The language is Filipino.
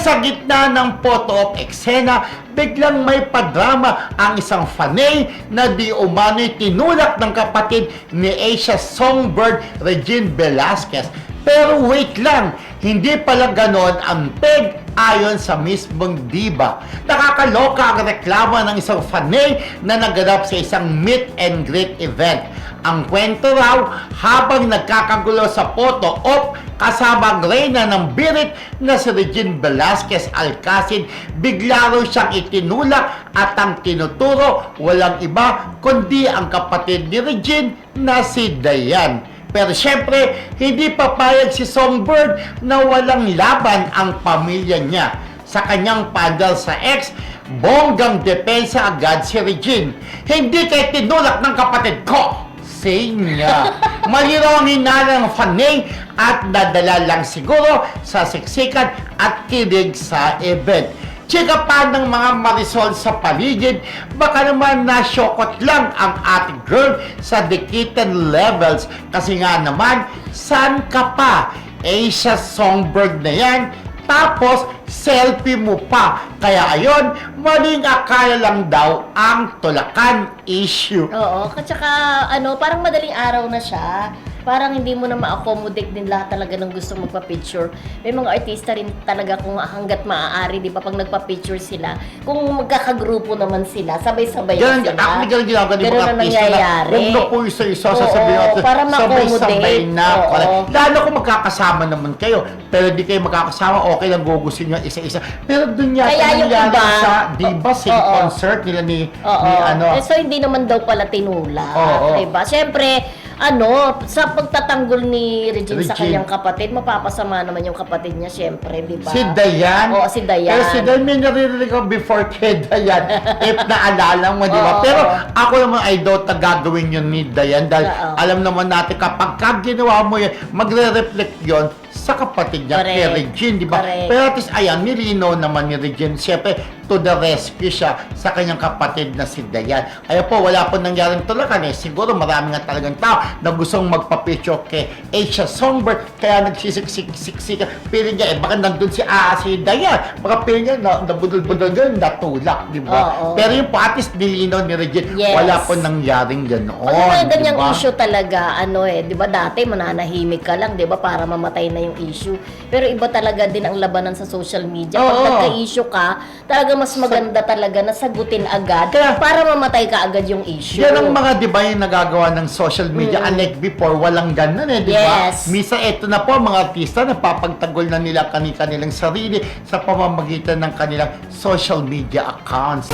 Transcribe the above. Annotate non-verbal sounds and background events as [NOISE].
sa gitna ng photo op eksena, biglang may padrama ang isang fanay na di umano'y tinulak ng kapatid ni Asia Songbird Regine Velasquez. Pero wait lang, hindi pala ganon ang peg ayon sa mismong diba. Nakakaloka ang reklamo ng isang fanay na naganap sa isang meet and greet event. Ang kwento raw, habang nagkakagulo sa photo op kasama ang reyna ng birit na si Regine Velasquez Alcacid, bigla raw siyang itinulak at ang tinuturo walang iba kundi ang kapatid ni Regine na si Dayan. Pero syempre, hindi papayag si Songbird na walang laban ang pamilya niya. Sa kanyang paddle sa ex, bonggang depensa agad si Regine. Hindi kay tinulak ng kapatid ko! Say niya. [LAUGHS] Maliraw ang hinala ng fanay at nadala lang siguro sa siksikan at kilig sa event. Chika pa ng mga marisol sa paligid, baka naman nasyokot lang ang ating girl sa dikitan levels. Kasi nga naman, saan ka pa? Asia Songbird na yan, tapos selfie mo pa. Kaya ayon, maling akala lang daw ang tulakan issue. Oo, at saka ano, parang madaling araw na siya. Parang hindi mo na ma-accommodate din lahat talaga ng gusto magpa-picture. May mga artista rin talaga kung hanggat maaari, di ba, pag nagpa-picture sila, kung magkakagrupo naman sila, sabay-sabay Ganun, sila. actually, ganun ginagawa ng mga artista na nangyayari. huwag na po isa-isa, Oo, sasabihin natin, sabay-sabay na. Oo. Lalo kung magkakasama naman kayo, pero di kayo magkakasama, okay lang gugusin nyo isa-isa. Pero dun yata Kaya yung iba- sa, di ba, Oo. concert nila ni, ni ano, Eh, so, hindi naman daw pala tinula. Oo. Diba? Siyempre, ano, sa pagtatanggol ni Regine, sa Regine. kanyang kapatid, mapapasama naman yung kapatid niya, siyempre, di ba? Si Dayan? Oo, si Dayan. Pero si Dayan, may naririnig ko before kay Dayan. [LAUGHS] if naalala mo, di ba? Oo. Pero ako naman, I doubt na gagawin yun ni Dayan. Dahil Oo. alam naman natin, kapag ka ginawa mo yun, magre-reflect yun sa kapatid niya, kay Correct. Regine, di ba? Correct. Pero at least, ayan, nilinaw naman ni Regine. Siyempre, to the rescue siya sa kanyang kapatid na si Dayan. Ayun po, wala po nangyaring tulakan eh. Siguro marami nga talagang tao na gustong magpa-picture kay Asia Songbird, kaya nagsisiksik-siksik. Piling niya, eh, baka nandun si ah, si Dayan. Baka piling niya, na, nabudol-budol ganun, natulak, di ba? Oo. Pero yung po, at least nilinaw ni Regine, Yes. wala po nangyaring ganoon. Pag mga ganyang issue talaga, ano eh, di ba dati mananahimik ka lang, di ba, para mamatay na yung issue. Pero iba talaga din ang labanan sa social media. Pag Oo. nagka-issue ka, talaga mas maganda talaga na sagutin agad Kaya- para mamatay ka agad yung issue. Yan ang mga, di ba, yung nagagawa ng social media. Mm. Unlike before, walang ganun eh, di ba? Yes. Misa, eto na po, mga artista, napapagtagol na nila kani-kanilang sarili sa pamamagitan ng kanilang social media accounts.